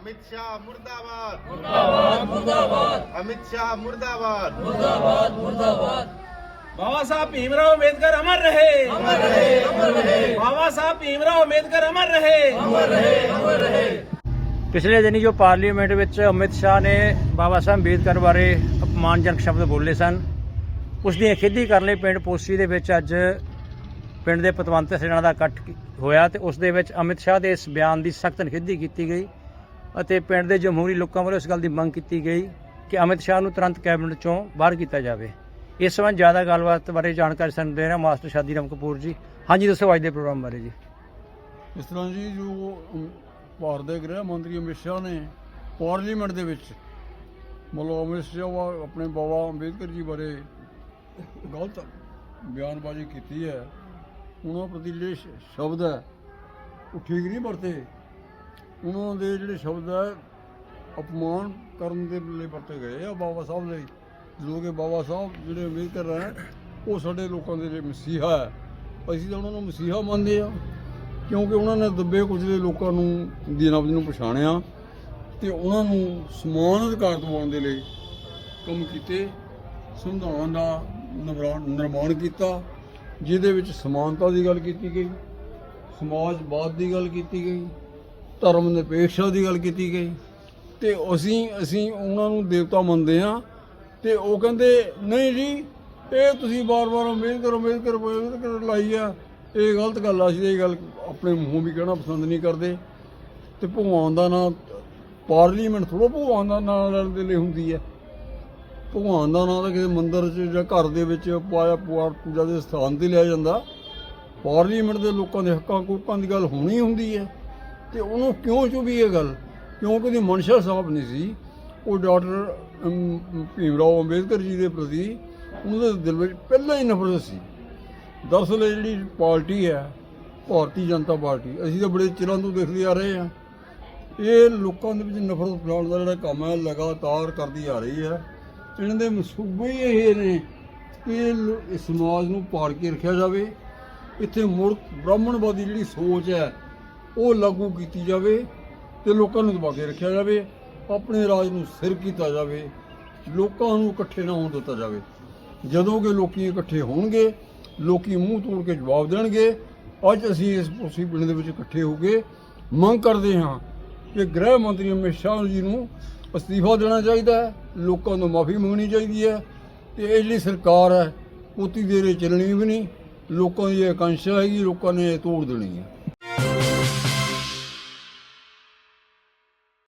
शाह मुर्दाबाद मुर्दाबाद मुर्दाबाद अमित शाह मुर्दाबाद बाबा साहब भीमराव अम्बेडकर अमर रहे अमर रहे अमर रहे बाबा साहब भीमराव अम्बेडकर अमर रहे ਪਿਛਲੇ ਦਿਨੀ ਜੋ ਪਾਰਲੀਮੈਂਟ ਵਿੱਚ ਅਮਿਤ ਸ਼ਾਹ ਨੇ ਬਾਬਾ ਸਾਹਿਬ ਅੰਬੇਦਕਰ ਬਾਰੇ ਅਪਮਾਨਜਨਕ ਸ਼ਬਦ ਬੋਲੇ ਸਨ ਉਸ ਦੀ ਖੇਦੀ ਕਰਨ ਲਈ ਪਿੰਡ ਪੋਸੀ ਦੇ ਵਿੱਚ ਅੱਜ ਪਿੰਡ ਦੇ ਪਤਵੰਤ ਸੇਨਾ ਦਾ ਇਕੱਠ ਕੀ- ਹੋਇਆ ਤੇ ਉਸ ਦੇ ਵਿੱਚ ਅਮਿਤ ਸ਼ਾਹ ਦੇ ਇਸ ਬਿਆਨ ਦੀ ਸਖਤ ਨਿਖੇਧੀ ਕੀਤੀ ਗਈ ਅਤੇ ਪਿੰਡ ਦੇ ਜਮਹੂਰੀ ਲੋਕਾਂ ਵੱਲੋਂ ਇਸ ਗੱਲ ਦੀ ਮੰਗ ਕੀਤੀ ਗਈ ਕਿ ਅਮਿਤ ਸ਼ਾਹ ਨੂੰ ਤੁਰੰਤ ਕੈਬਨਿਟ ਚੋਂ ਬਾਹਰ ਕੀਤਾ ਜਾਵੇ। ਇਸ ਸੰਬੰਧ ਜ਼ਿਆਦਾ ਗੱਲਬਾਤ ਬਾਰੇ ਜਾਣਕਾਰੀ ਸਾਨੂੰ ਦੇ ਰਿਹਾ ਮਾਸਟਰ ਸ਼ਾਦੀ ਰਾਮ ਕਪੂਰ ਜੀ। ਹਾਂਜੀ, ਦੱਸੋ ਅੱਜ ਦੇ ਪ੍ਰੋਗਰਾਮ ਬਾਰੇ ਜੀ। ਇਸ ਤਰ੍ਹਾਂ ਜੀ, ਜੋ ਭਾਰਤ ਦੇ ਗ੍ਰਹਿ ਮੰਤਰੀ ਅਮਿਤ ਸ਼ਾਹ ਨੇ ਪਾਰਲੀਮੈਂਟ ਦੇ ਵਿੱਚ, ਮਤਲਬ ਅਮਿਤ ਸ਼ਾਹ ਆਪਣੇ ਬਾਬਾ ਅੰਬੇਦਕਰ ਜੀ ਬਾਰੇ ਗਲਤ ਬਿਆਨਬਾਜ਼ੀ ਕੀਤੀ ਹੈ। ਉਹਨਾਂ ਪ੍ਰਤੀ ਜਿਹੜੇ ਸ਼ਬਦ ਹੈ, ਉਹ ਠੀਕ ਨਹੀਂ ਵਰਤੇ। ਉਹਨਾਂ ਦੇ ਜਿਹੜੇ ਸ਼ਬਦ ਹੈ, ਅਪਮਾਨ ਕਰਨ ਦੇ ਲਈ ਵਰਤੇ ਗਏ ਆ ਬਾਬਾ ਸਾਹਿਬ ਲਈ ਜੋ ਕਿ ਬਾਬਾ ਸਾਹਿਬ ਜਿਹੜੇ ਅੰਬੇਦਕਰ ਹੈ, ਉਹ ਸਾਡੇ ਲੋਕਾਂ ਦੇ ਲਈ ਮਸੀਹਾ ਹੈ। ਅਸੀਂ ਤਾਂ ਉਹਨਾਂ ਨੂੰ ਮਸੀਹਾ ਮੰਨਦੇ ਆ ਕਿਉਂਕਿ ਉਹਨਾਂ ਨੇ ਦੱਬੇ ਕੁਚਲੇ ਲੋਕਾਂ ਨੂੰ ਦੀਨਾਬਦੀ ਨੂੰ ਪਛਾਣਿਆ ਤੇ ਉਹਨਾਂ ਨੂੰ ਸਮਾਨ ਅਧਿਕਾਰ ਦਿਵਾਉਣ ਦੇ ਲਈ ਕੰਮ ਕੀਤੇ, ਸੰਵਿਧਾਨ ਦਾ ਨਿਰਮਾਣ ਨਿਰਮਾਣ ਕੀਤਾ, ਜਿਹਦੇ ਵਿੱਚ ਸਮਾਨਤਾ ਦੀ ਗੱਲ ਕੀਤੀ ਗਈ, ਸਮਾਜਵਾਦ ਦੀ ਗੱਲ ਕੀਤੀ ਗਈ ਧਰਮ ਨਿਰਪੇਖਤਾ ਦੀ ਗੱਲ ਕੀਤੀ ਗਈ। ਤੇ ਅਸੀਂ ਅਸੀਂ ਉਹਨਾਂ ਨੂੰ ਦੇਵਤਾ ਮੰਨਦੇ ਹਾਂ। ਤੇ ਉਹ ਕਹਿੰਦੇ, ਨਹੀਂ ਜੀ, ਇਹ ਤੁਸੀਂ ਬਾਰ-ਬਾਰ ਅੰਬੇਦਕਰ ਅੰਬੇਦਕਰ ਅੰਬੇਦਕਰ ਲਾਈ ਆ। ਇਹ ਗਲਤ ਗੱਲ ਆ, ਅਸੀਂ ਇਹ ਗੱਲ ਆਪਣੇ ਮੂੰਹੋਂ ਵੀ ਕਹਿਣਾ ਪਸੰਦ ਨਹੀਂ ਕਰਦੇ। ਤੇ ਭਗਵਾਨ ਦਾ ਨਾਮ ਪਾਰਲੀਮੈਂਟ ਥੋੜਾ ਭਗਵਾਨ ਦਾ ਨਾਮ ਲੈਣ ਦੇ ਲਈ ਹੁੰਦੀ ਹੈ। ਭਗਵਾਨ ਦਾ ਨਾਮ ਤਾਂ ਕਿਸੇ ਮੰਦਿਰ 'ਚ ਜਾਂ ਘਰ ਦੇ ਵਿੱਚ ਪਾਇਆ, ਪੁਆ- ਪੂਜਾ ਦੇ ਸਥਾਨ ਤੇ ਲਿਆ ਜਾਂਦਾ। ਪਾਰਲੀਮੈਂਟ ਦੇ ਲੋਕਾਂ ਦੇ ਹੱਕਾਂ ਕੋਕਾਂ ਦੀ ਗੱਲ ਹੋਣੀ ਹੁੰਦੀ ਹੈ। ਤੇ ਉਹਨੂੰ ਕਿਉਂ ਚੁਭੀ ਇਹ ਗੱਲ? ਕਿਉਂਕਿ ਉਹਦੀ ਮਨਸ਼ਾ ਸਾਫ਼ ਨਹੀਂ ਸੀ? ਉਹ ਡਾਕਟਰ ਅਮ, ਭੀਮ ਰਾਓ ਅੰਬੇਦਕਰ ਜੀ ਦੇ ਪ੍ਰਤੀ ਉਹਦੇ ਦਿਲ ਵਿੱਚ ਪਹਿਲਾਂ ਹੀ ਨਫ਼ਰਤ ਸੀ। ਦਰਅਸਲ ਇਹ ਜਿਹੜੀ ਪਾਰਟੀ ਹੈ ਭਾਰਤੀ ਜਨਤਾ ਪਾਰਟੀ ਅਸੀਂ ਤਾਂ ਬੜੇ ਚਿਰਾਂ ਤੋਂ ਦੇਖਦੇ ਆ ਰਹੇ ਹਾਂ। ਇਹ ਲੋਕਾਂ ਦੇ ਵਿੱਚ ਨਫ਼ਰਤ ਫੈਲਾਉਣ ਦਾ ਜਿਹੜਾ ਕੰਮ ਹੈ ਲਗਾਤਾਰ ਕਰਦੀ ਆ ਰਹੀ ਹੈ। ਇਹਨਾਂ ਦੇ ਮਨਸੂਬੇ ਇਹ ਨੇ ਕਿ ਸਮਾਜ ਨੂੰ ਪਾੜ ਕੇ ਰੱਖਿਆ ਜਾਵੇ। ਇੱਥੇ ਮੁੜ ਬ੍ਰਾਹਮਣਵਾਦੀ ਜਿਹੜੀ ਸੋਚ ਹੈ ਉਹ ਲਾਗੂ ਕੀਤੀ ਜਾਵੇ ਤੇ ਲੋਕਾਂ ਨੂੰ ਦਬਾ ਕੇ ਰੱਖਿਆ ਜਾਵੇ, ਆਪਣੇ ਰਾਜ ਨੂੰ ਸਿਰ ਕੀਤਾ ਜਾਵੇ, ਲੋਕਾਂ ਨੂੰ ਇਕੱਠੇ ਨਾ ਹੋਣ ਦਿੱਤਾ ਜਾਵੇ। ਜਦੋਂ ਕਿ ਲੋਕੀ ਇਕੱਠੇ ਹੋਣਗੇ, ਲੋਕੀ ਮੂੰਹ ਤੋੜ ਕੇ ਜਵਾਬ ਦੇਣਗੇ, ਅੱਜ ਅਸੀਂ ਇਸ ਉਸੇ ਦੇ ਵਿੱਚ ਇਕੱਠੇ ਹੋ ਕੇ ਮੰਗ ਕਰਦੇ ਹਾਂ ਕਿ ਗ੍ਰਹਿ ਮੰਤਰੀ ਅਮਿਤ ਸ਼ਾਹ ਜੀ ਨੂੰ ਅਸਤੀਫਾ ਦੇਣਾ ਚਾਹੀਦਾ ਹੈ, ਲੋਕਾਂ ਤੋਂ ਮਾਫੀ ਮੰਗਣੀ ਚਾਹੀਦੀ ਹੈ, ਤੇ ਇਹ ਜਿਹੜੀ ਸਰਕਾਰ ਹੈ ਉਤੀ ਦੇਰੇ ਚੱਲਣੀ ਵੀ ਨਹੀਂ, ਲੋਕਾਂ ਦੀ ਇਹ ਆਕਾਂਸ਼ਾ ਹੈਗੀ, ਲੋਕਾਂ ਨੇ ਇਹ ਤੋੜ ਦੇਣੀ ਹੈ।